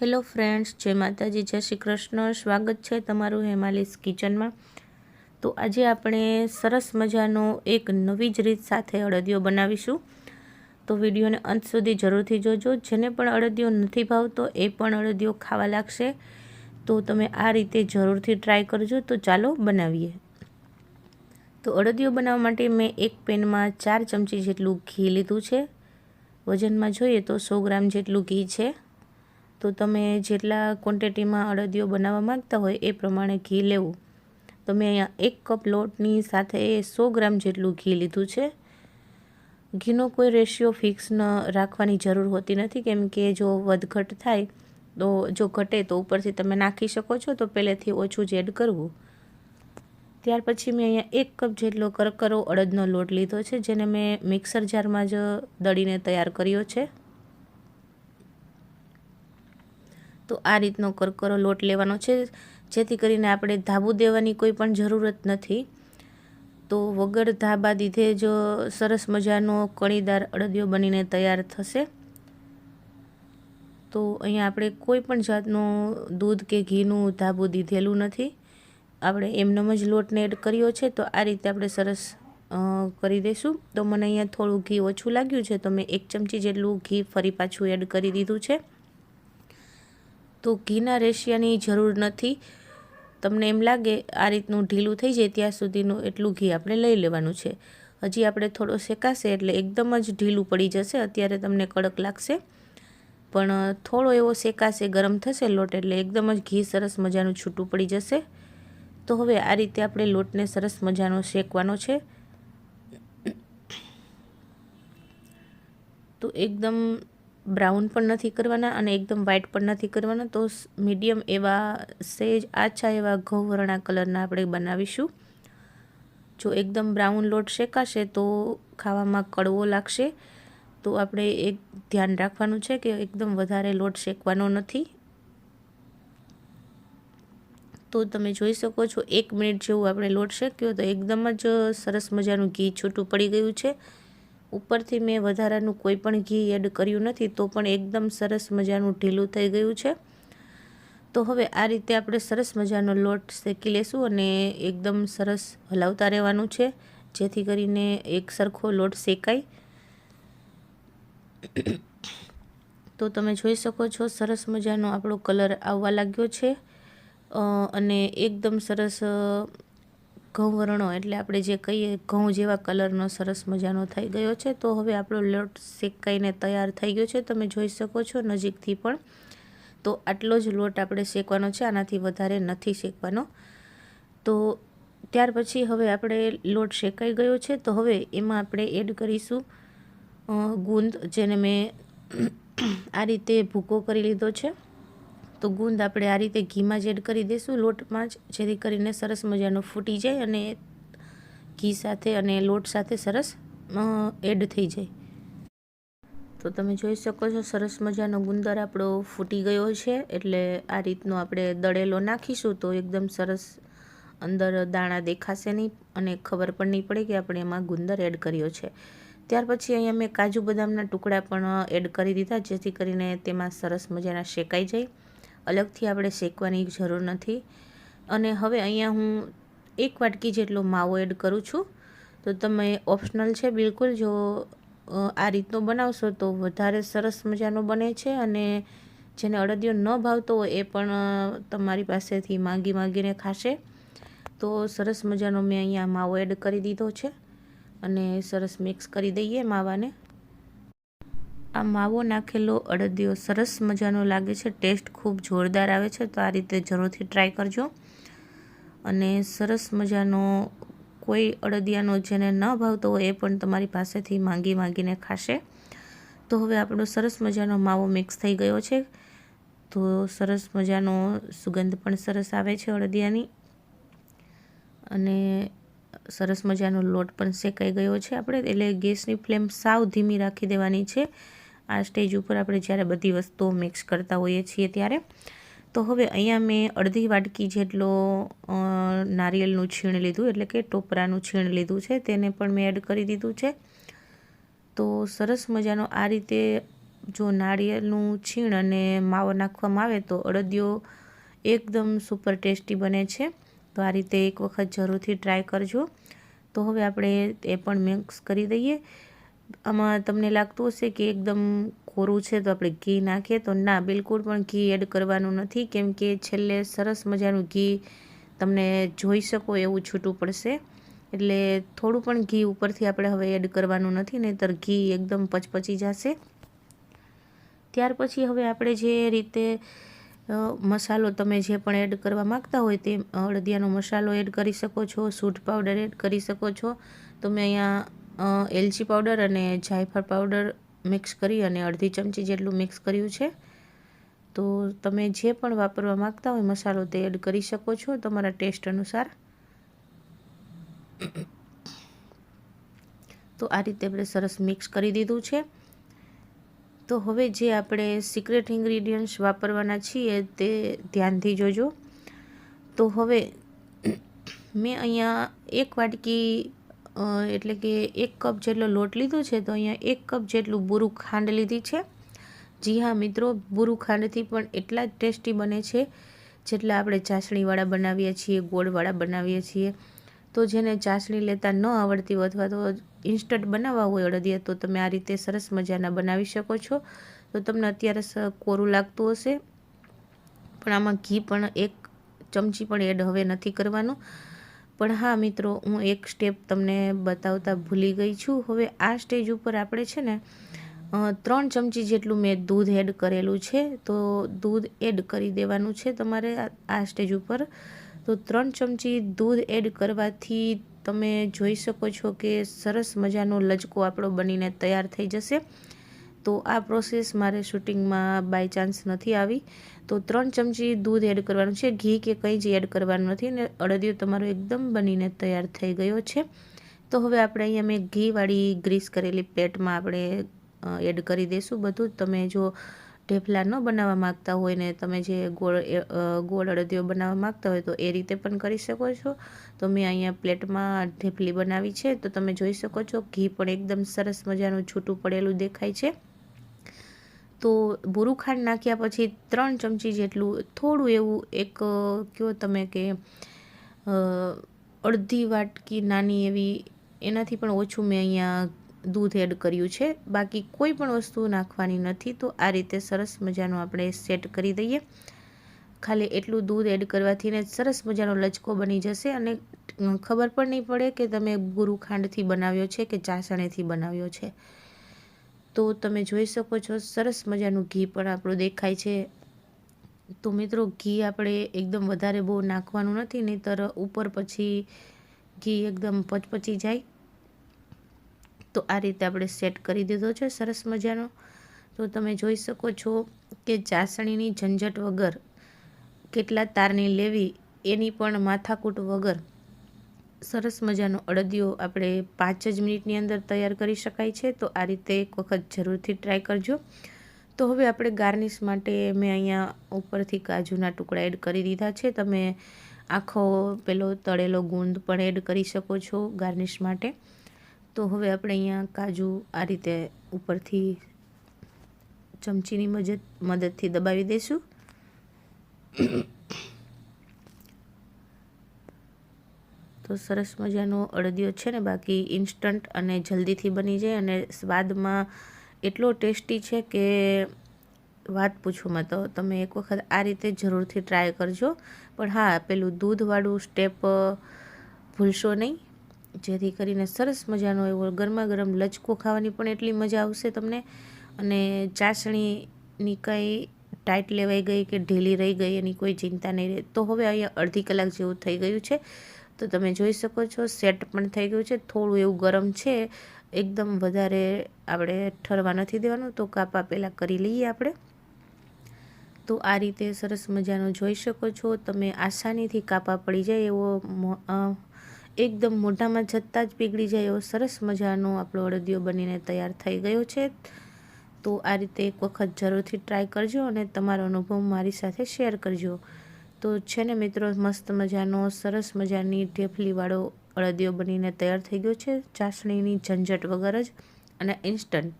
Hello friends, જય માતાજી, જય શ્રી કૃષ્ણ. સ્વાગત છે તમારું હેમાલીસ કિચનમાં. તો આજે આપણે સરસ મજાનો એક નવી જ રીત સાથે અડદિયો બનાવીશું. તો વિડીયોને અંત સુધી જરૂરથી જોજો. જેને પણ અડદિયો નથી ભાવતો, એ પણ અડદિયો ખાવા લાગશે. તો તમે આ રીતે જરૂરથી ટ્રાય કરજો. તો ચાલો બનાવીએ. તો અડદિયો બનાવવા માટે મેં એક પેનમાં ચાર ચમચી જેટલું ઘી લીધું છે. વજનમાં જોઈએ તો સો ગ્રામ જેટલું ઘી છે. તો તમે જેટલા ક્વોન્ટિટીમાં અડદિયો બનાવવા માગતા હોય એ પ્રમાણે ઘી લેવું. તો મેં અહીંયા એક કપ લોટની સાથે સો ગ્રામ જેટલું ઘી લીધું છે. ઘીનો કોઈ રેશિયો ફિક્સ ન રાખવાની જરૂર હોતી નથી, કેમ કે જો વધઘટ થાય, તો જો ઘટે તો ઉપરથી તમે નાખી શકો છો, તો પહેલેથી ઓછું જ એડ કરવું. ત્યાર પછી મેં અહીંયા એક કપ જેટલો કરકરો અડદનો લોટ લીધો છે, જેને મેં મિક્સર જારમાં જ દળીને તૈયાર કર્યો છે. તો આ રીતનો કરકરો લોટ લેવાનો છે. જેથી કરીને આપણે ધાબું દેવાની કોઈ પણ જરૂરત નથી. તો વગર ધાબા દીધે જ સરસ મજાનો કણીદાર અડદિયો બનીને તૈયાર થશે. તો અહીંયા આપણે કોઈ પણ જાતનું દૂધ કે ઘીનું ધાબું દીધેલું નથી. આપણે એમનેમ જ લોટને એડ કર્યો છે. તો આ રીતે આપણે સરસ કરી દઈશું. તો મને અહીંયા થોડું ઘી ઓછું લાગ્યું છે. તો મેં એક ચમચી જેટલું ઘી ફરી પાછું એડ કરી દીધું છે. તો ઘીના રેશિયાની જરૂર નથી. તમને એમ લાગે આ રીતનું ઢીલું થઈ જાય ત્યાં સુધીનું એટલું ઘી આપણે લઈ લેવાનું છે. હજી આપણે થોડો શેકાશે એટલે એકદમ જ ઢીલું પડી જશે, અત્યારે તમને કડક લાગશે. પણ થોડો એવો શેકાશે, ગરમ થશે લોટ એટલે એકદમ જ ઘી સરસ મજાનું છૂટું પડી જશે. તો હવે આ રીતે આપણે લોટને સરસ મજાનો શેકવાનો છે. તો એકદમ બ્રાઉન પણ નથી કરવાના અને એકદમ વ્હાઇટ પણ નથી કરવાના, તો મીડિયમ એવા સેજ આછા એવા ઘઉંવરણા કલરના આપણે બનાવીશું. જો એકદમ બ્રાઉન લોટ શેકાશે તો ખાવામાં કડવો લાગશે. તો આપણે એક ધ્યાન રાખવાનું છે કે એકદમ વધારે લોટ શેકવાનો નથી. તો તમે જોઈ શકો છો, એક મિનિટ જેવું આપણે લોટ શેક્યો તો એકદમ જ સરસ મજાનું ઘી છૂટું પડી ગયું છે. ઉપરથી મેં વધારાનું કોઈ પણ ઘી એડ કર્યું નથી, તો પણ એકદમ સરસ મજાનું ઢીલું થઈ ગયું છે. તો હવે આ રીતે આપણે સરસ મજાનો લોટ શેકી લેશું અને એકદમ સરસ હલાવતા રહેવાનું છે, જેથી કરીને એક સરખો લોટ શેકાય. તો તમે જોઈ શકો છો, સરસ મજાનો આપણો કલર આવવા લાગ્યો છે અને એકદમ સરસ ઘઉં વરણો એટલે આપણે જે કહીએ ઘઉં જેવા કલરનો સરસ મજાનો થઈ ગયો છે, તો હવે આપણો લોટ શેકાઈને તૈયાર થઈ ગયો છે, તમે જોઈ શકો છો નજીકથી પણ. તો આટલો જ લોટ આપણે શેકવાનો છે, આનાથી વધારે નથી શેકવાનો. તો ત્યાર પછી હવે આપણે લોટ શેકાઈ ગયો છે, તો હવે એમાં આપણે એડ કરીશું ગુંદ જેને મેં આ રીતે ભૂકો કરી લીધો છે. તો ગુંદ આપણે આ રીતે ઘીમાં જ એડ કરી દઈશું લોટમાં જ, જેથી કરીને સરસ મજાનો ફૂટી જાય અને ઘી સાથે અને લોટ સાથે સરસ એડ થઈ જાય. તો તમે જોઈ શકો છો સરસ મજાનો ગુંદર આપણો ફૂટી ગયો છે, એટલે આ રીતનો આપણે દળેલો નાખીશું તો એકદમ સરસ અંદર દાણા દેખાશે નહીં અને ખબર પણ નહીં પડે કે આપણે એમાં ગુંદર એડ કર્યો છે. ત્યાર પછી અહીંયા મેં કાજુ બદામના ટુકડા પણ એડ કરી દીધા, જેથી કરીને તેમાં સરસ મજાના શેકાઈ જાય. અલગથી આપણે શેકવાની જરૂર નથી. અને હવે અહીંયા હું એક વાટકી જેટલો માવો એડ કરું છું. તો તમે ઓપ્શનલ છે બિલકુલ. જો આ રીતનો બનાવશો તો વધારે સરસ મજાનો બને છે અને જેને અડદિયો ન ભાવતો હોય એ પણ તમારી પાસેથી માંગી માંગીને ખાશે. તો સરસ મજાનો મેં અહીંયા માવો એડ કરી દીધો છે. અને સરસ મિક્સ કરી દઈએ માવાને. આ માવો નાખેલો અડદિયો. સરસ મજાનો લાગે છે. ટેસ્ટ ખૂબ જોરદાર આવે છે. તો આ રીતે જરૂરથી ટ્રાય કરજો. અને સરસ મજાનો કોઈ અડદિયાનો જેને ન ભાવતો હોય એ પણ તમારી પાસેથી માંગી માંગીને ખાશે. તો હવે આપણો સરસ મજાનો માવો મિક્સ થઈ ગયો છે. તો સરસ મજાનો સુગંધ પણ સરસ આવે છે અડદિયાની. અને સરસ મજાનો લોટ પણ શેકાઈ ગયો છે. આપણે એટલે ગેસની ફ્લેમ સાવ ધીમી રાખી દેવાની છે. આ સ્ટેજ ઉપર આપણે જ્યારે બધી વસ્તુઓ મિક્સ કરતા હોઈએ છીએ ત્યારે, તો હવે અહીંયા મેં અડધી વાટકી જેટલો નારિયેળનું છીણ લીધું, એટલે કે ટોપરાનું છીણ લીધું છે, તેને પણ મેં એડ કરી દીધું છે. તો સરસ મજાનો આ રીતે જો નારિયેળનું છીણ અને માવો નાખવામાં આવે, તો અડદિયો એકદમ સુપર ટેસ્ટી બને છે. તો આ રીતે એક વખત જરૂરથી ટ્રાય કરજો. તો હવે આપણે એ પણ મિક્સ કરી દઈએ. આમાં તમને લાગતું હશે કે એકદમ કોરું છે તો આપણે ઘી નાખીએ. તો ના, બિલકુલ પણ ઘી એડ કરવાનું નથી. કેમ કે છેલ્લે સરસ મજાનું ઘી તમને જોઈ શકો એવું છૂટું પડશે. એટલે થોડું પણ ઘી ઉપરથી આપણે હવે એડ કરવાનું નથી, નહીંતર ઘી એકદમ પચપચી જશે. ત્યાર પછી હવે આપણે જે રીતે મસાલો તમે જે પણ એડ કરવા માગતા હોય તે અળદિયાનો મસાલો એડ કરી શકો છો, સૂટ પાવડર એડ કરી શકો છો. તો મેં અહીંયા એલચી પાવડર અને જાયફળ પાવડર મિક્સ કરી અને અડધી ચમચી જેટલું મિક્સ કર્યું છે. તો તમે જે પણ વાપરવા માગતા હોય મસાલો તે એડ કરી શકો છો તમારા ટેસ્ટ અનુસાર. તો આ રીતે આપણે સરસ મિક્સ કરી દીધું છે. તો હવે જે આપણે સિક્રેટ ઇન્ગ્રીડિયન્ટ્સ વાપરવાના છીએ તે ધ્યાનથી જોજો. તો હવે મેં અહીંયા એક વાટકી એટલે કે એક કપ જેટલો લોટ લીધો છે, તો અહીંયા એક કપ જેટલું બુરું ખાંડ લીધી છે. જી હા, મિત્રો, બુરું ખાંડથી પણ એટલા જ ટેસ્ટી બને છે જેટલા આપણે ચાસણીવાળા બનાવીએ છીએ, ગોળવાળા બનાવીએ છીએ. તો જેને ચાસણી લેતા ન આવડતી હોય અથવા તો ઇન્સ્ટન્ટ બનાવવા હોય અડદિયા, તો તમે આ રીતે સરસ મજાના બનાવી શકો છો. તો તમને અત્યારે કોરું લાગતું હશે. પણ આમાં ઘી પણ એક ચમચી પણ એડ હવે નથી કરવાનું. પણ હા મિત્રો, હું એક સ્ટેપ તમને બતાવતા ભૂલી ગઈ છું. હવે આ સ્ટેજ ઉપર આપણે છે ને ત્રણ ચમચી જેટલું મેં દૂધ એડ કરેલું છે. તો દૂધ એડ કરી દેવાનું છે તમારે આ સ્ટેજ ઉપર. તો ત્રણ ચમચી દૂધ એડ કરવાથી તમે જોઈ શકો છો કે સરસ મજાનો લચકો આપણો બનીને તૈયાર થઈ જશે. તો આ પ્રોસેસ મારે શૂટિંગમાં બાય ચાન્સ નથી આવી. તો ત્રણ ચમચી દૂધ એડ કરવાનું છે, ઘી કે કંઈ જ એડ કરવાનું નથી ને અડદિયો તમારો એકદમ બનીને તૈયાર થઈ ગયો છે. તો હવે આપણે અહીંયા મેં ઘીવાળી ગ્રીસ કરેલી પ્લેટમાં આપણે એડ કરી દઈશું. બધું તમે જો ઢેફલા ન બનાવવા માગતા હોય ને તમે જે ગોળ ગોળ અડદિયો બનાવવા માગતા હોય તો એ રીતે પણ કરી શકો છો. તો મેં અહીંયા પ્લેટમાં ઢેફલી બનાવી છે. તો તમે જોઈ શકો છો, ઘી પણ એકદમ સરસ મજાનું છૂટું પડેલું દેખાય છે. તો બુરું ખાંડ નાખ્યા પછી ત્રણ ચમચી જેટલું થોડું એવું એક કહો તમે કે અડધી વાટકી નાની એવી, એનાથી પણ ઓછું મેં અહીંયા દૂધ એડ કર્યું છે. બાકી કોઈ પણ વસ્તુ નાખવાની નથી, તો આ રીતે સરસ મજાનું આપણે સેટ કરી દઈએ. ખાલી એટલું દૂધ એડ કરવાથી ને સરસ મજાનો લચકો બની જશે અને ખબર પણ નહીં પડે કે તમે ગુરુ ખાંડથી બનાવ્યો છે કે ચાસણીથી બનાવ્યો છે. તો તમે જોઈ શકો છો, સરસ મજાનું ઘી પણ આપણું દેખાય છે. તો મિત્રો, ઘી આપણે એકદમ વધારે બહુ નાખવાનું નથી, નહીંતર ઉપર પછી ઘી એકદમ પચપચી જાય. તો આ રીતે આપણે સેટ કરી દીધો છે, સરસ મજાનો. તો તમે જોઈ શકો છો કે ચાસણીની ઝંઝટ વગર કેટલા તારની લેવી એની પણ માથાકૂટ વગર સરસ મજાનો અડદિયો આપણે પાંચ જ મિનિટની અંદર તૈયાર કરી શકાય છે, તો આ રીતે એક વખત જરૂરથી ટ્રાય કરજો. તો હવે આપણે ગાર્નિશ માટે મેં અહીંયા ઉપરથી કાજુના ટુકડા એડ કરી દીધા છે. તમે આખો પેલો તળેલો ગુંદ પણ એડ કરી શકો છો ગાર્નિશ માટે. તો હવે આપણે અહીંયા કાજુ આ રીતે ઉપરથી ચમચીની મદદ મદદથી દબાવી દઈશું. તો સરસ મજાનો અડદિયો છે ને બાકી ઇન્સ્ટન્ટ અને જલ્દીથી બની જાય અને સ્વાદમાં એટલો ટેસ્ટી છે કે વાત પૂછોમાં તો. તમે એક વખત આ રીતે જરૂરથી ટ્રાય કરજો. પણ હા, પેલું દૂધવાળું સ્ટેપ ભૂલશો નહીં. જેથી કરીને સરસ મજાનો એવો ગરમા ગરમ લચકો ખાવાની પણ એટલી મજા આવશે તમને. અને ચાસણીની કંઈ ટાઈટ લેવાઈ ગઈ કે ઢીલી રહી ગઈ એની કોઈ ચિંતા નહીં રહે. તો હવે અહીંયા અડધી કલાક જેવું થઈ ગયું છે. તો તમે જોઈ શકો છો સેટ પણ થઈ ગયું છે. થોડું એવું ગરમ છે. એકદમ વધારે આપણે ઠરવા નથી દેવાનું, તો કાપા પહેલાં કરી લઈએ આપણે. તો આ રીતે સરસ મજાનું જોઈ શકો છો. તમે આસાનીથી કાપા પડી જાય એવો એકદમ મોઢામાં જતાં જ પીગળી જાય એવો સરસ મજાનો આપણો અડદિયો બનીને તૈયાર થઈ ગયો છે. તો આ રીતે એક વખત જરૂરથી ટ્રાય કરજો અને તમારો અનુભવ મારી સાથે શેર કરજો. તો છે ને મિત્રો, મસ્ત મજાનો, સરસ મજાની ઢેફલીવાળો અડદિયો બનીને તૈયાર થઈ ગયો છે, ચાસણીની ઝંઝટ વગર જ અને ઇન્સ્ટન્ટ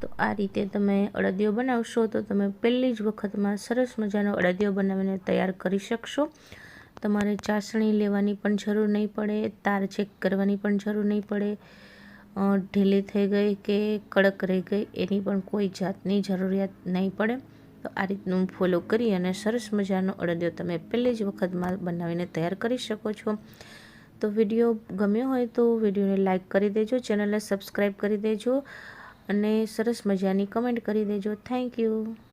તો આ રીતે તમે અડદિયો બનાવશો તો તમે પહેલી જ વખતમાં સરસ મજાનો અડદિયો બનાવીને તૈયાર કરી શકશો. તમારે ચાસણી લેવાની પણ જરૂર નહીં પડે, તાર ચેક કરવાની પણ જરૂર નહીં પડે. ઢીલી થઈ ગઈ કે કડક રહી ગઈ એની પણ કોઈ જાતની જરૂરિયાત નહીં પડે. તો આ રીતનું ફોલો કરી અને સરસ મજાનો અડદિયો તમે પહેલી જ વખતમાં બનાવીને તૈયાર કરી શકો છો. તો વીડિયો ગમ્યો હોય તો વિડીયોને લાઇક કરી દેજો ચેનલને સબસ્ક્રાઈબ કરી દેજો અને સરસ મજાની કમેન્ટ કરી દેજો. Thank you